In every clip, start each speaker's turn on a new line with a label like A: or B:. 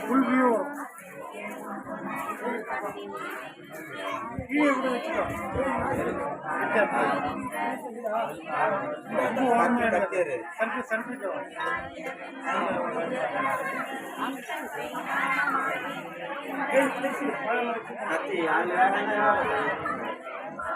A: Full view வரும் கீழே கூட வச்சுக்கோ. சென்ட்ரு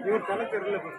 B: இவர்
A: தலை தெரியல பாரு.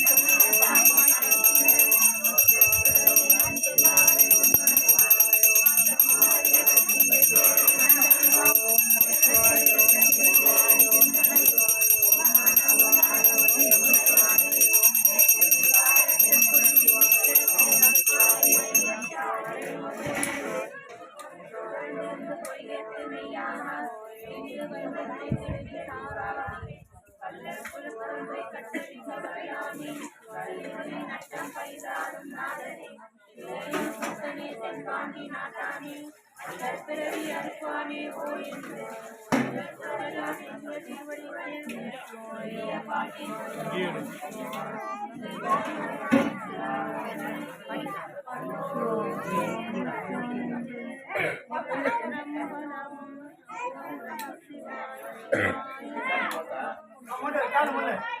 C: காலு மேல. பால் வச்சோம்மா.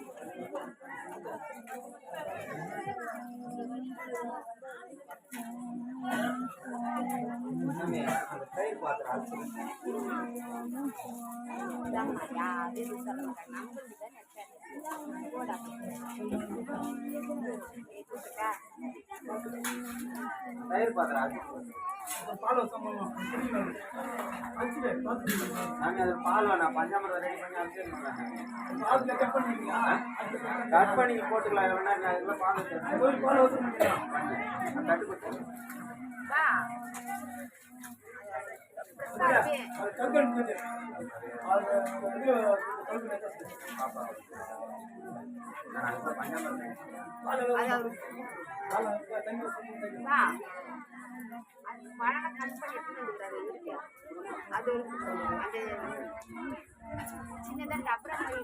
D: தயிர் பாத்திரம்
C: கட் பண்ணி
E: போட்டுக்கலாம். இல்லைன்னா நான் இதுல பால்
D: அது.
B: அது அது அது பழம் கட் பண்ணி வந்துருக்காரு இருக்கு அது ஒரு அந்த சின்னதாக டப்பரா மாதிரி.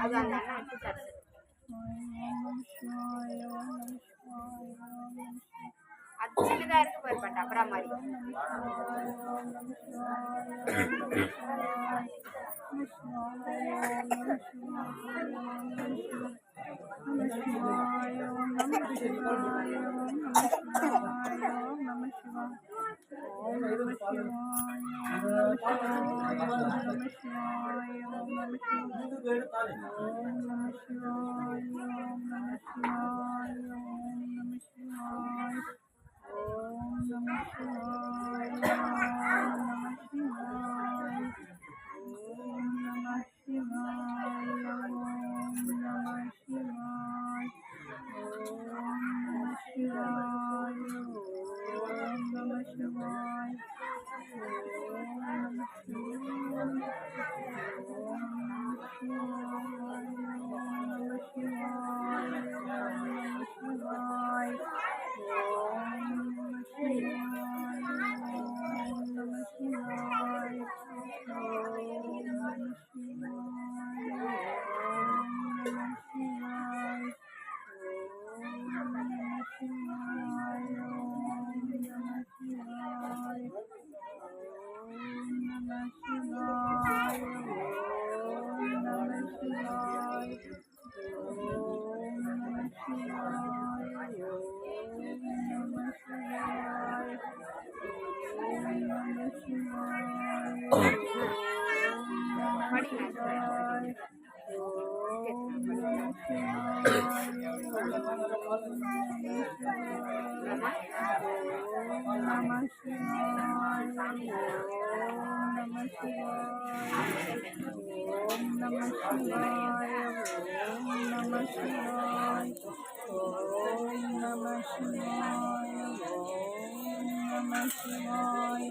D: அது அந்த அண்ணா
B: எடுத்து தருது அது சின்னதா இருக்கு பாரு டப்பரா மாதிரி
D: शिवाय নমঃ শিবায় নমঃ শিবায় ওম নমঃ শিবায় ওম নমঃ শিবায় ওম নমঃ শিবায় ওম নমঃ শিবায়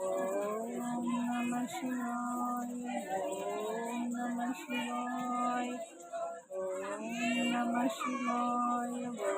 D: ওম নমঃ শিবায় ওম নমঃ শিবায় ওম নমঃ শিবায়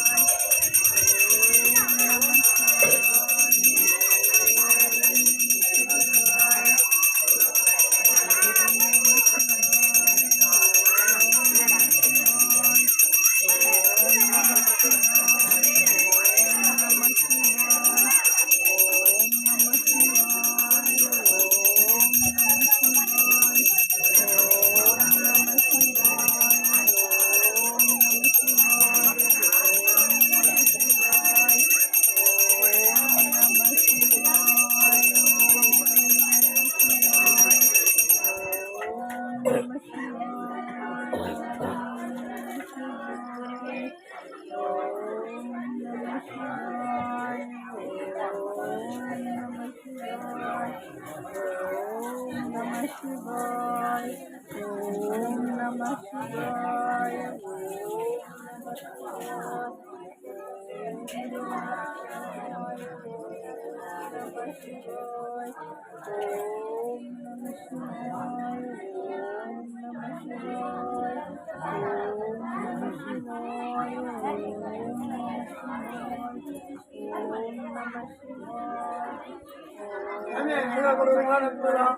D: ॐ नमः शिवाय ॐ नमः शिवाय Amen. You're not going to run it, brother.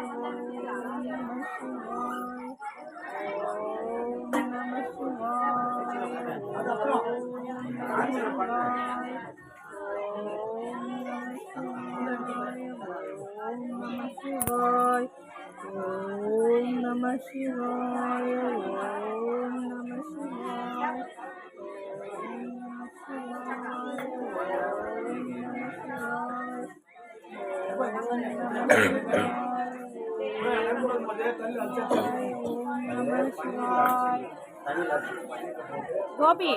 D: Shivaya. Om Namah Shivaya. Om Namah Shivaya.
E: Gopi.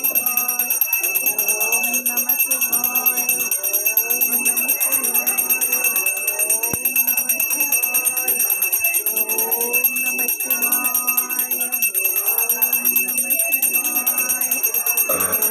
D: uh,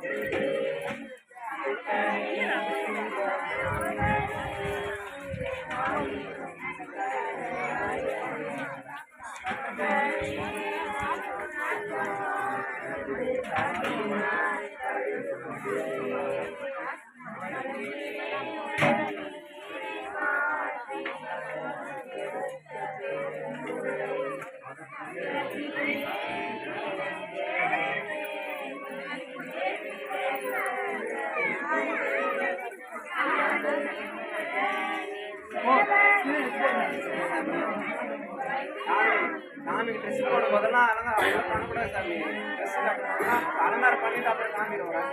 F: Thank you.
E: சாமிக்கு ட்ரெஸ் போட முதல்ல அலங்காரம் அலங்காரம் பண்ணக்கூடாது சாமி ட்ரெஸ் அலங்காரம் பண்ணிட்டு அப்புறம் சாமி வரும்